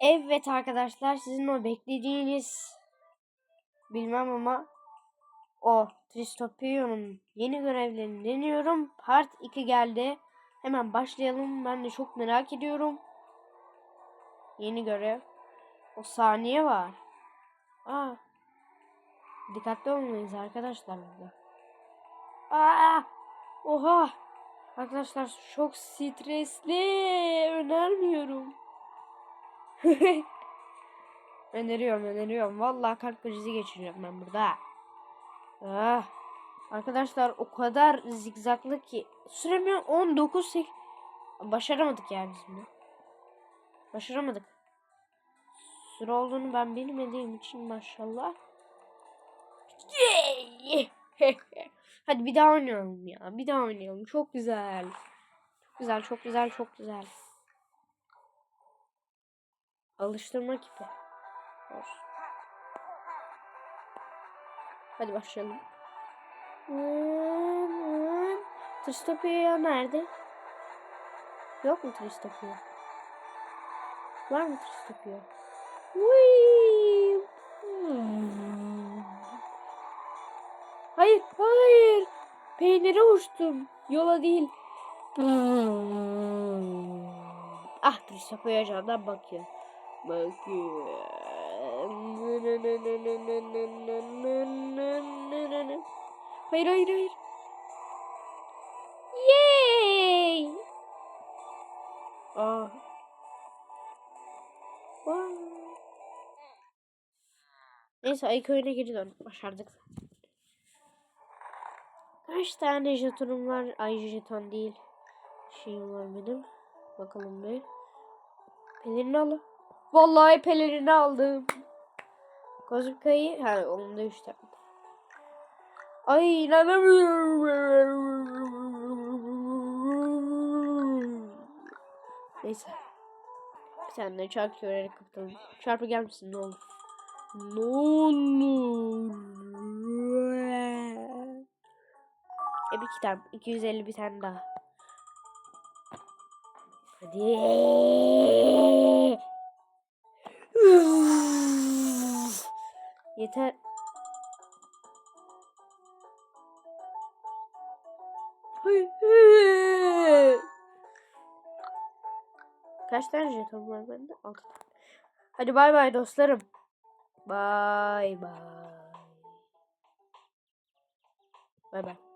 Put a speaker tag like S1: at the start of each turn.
S1: Evet arkadaşlar sizin o beklediğiniz bilmem ama o Tristopion'un yeni görevlerini deniyorum. Part 2 geldi. Hemen başlayalım. Ben de çok merak ediyorum. Yeni görev. O saniye var. Aa. Dikkatli olmalıyız arkadaşlar burada. Aa! Oha! Arkadaşlar çok stresli. Önermiyorum. öneriyorum, öneriyorum. Vallahi kalp krizi geçiriyorum ben burada. Ah. Arkadaşlar o kadar zigzaglı ki süremiyor 19 sek başaramadık yani biz bunu. Başaramadık. Süre olduğunu ben bilmediğim için maşallah. Hadi bir daha oynayalım ya. Bir daha oynayalım. Çok güzel. Çok güzel, çok güzel, çok güzel. Alıştırma ipi. Olsun. Hadi başlayalım. Tristopia nerede? Yok mu Tristopia? Var mı Tristopia? Hayır, hayır. Peynire uçtum. Yola değil. Ah Tristopia camdan bakıyor. Bakıyor. Hayır hayır hayır. Yay! Aa. Vay. Neyse ayı köyüne geri döndük. Başardık. Kaç tane jetonum var? Ay jeton değil. Şeyim var benim. Bakalım bir. Pelerini al. Vallahi pelerini aldım. Kozukayı. Ha onun da 3 tane. Ay inanamıyorum. Neyse. Bir tane de çarpı görerek kapatalım. Çarpı gelmesin ne olur. Ne olur. E bir kitap. 250 bir tane daha. Hadi. Yeter. Kaç tane jeton var bende? 6 tane. Hadi bay bay dostlarım. Bay bay. Bay bay.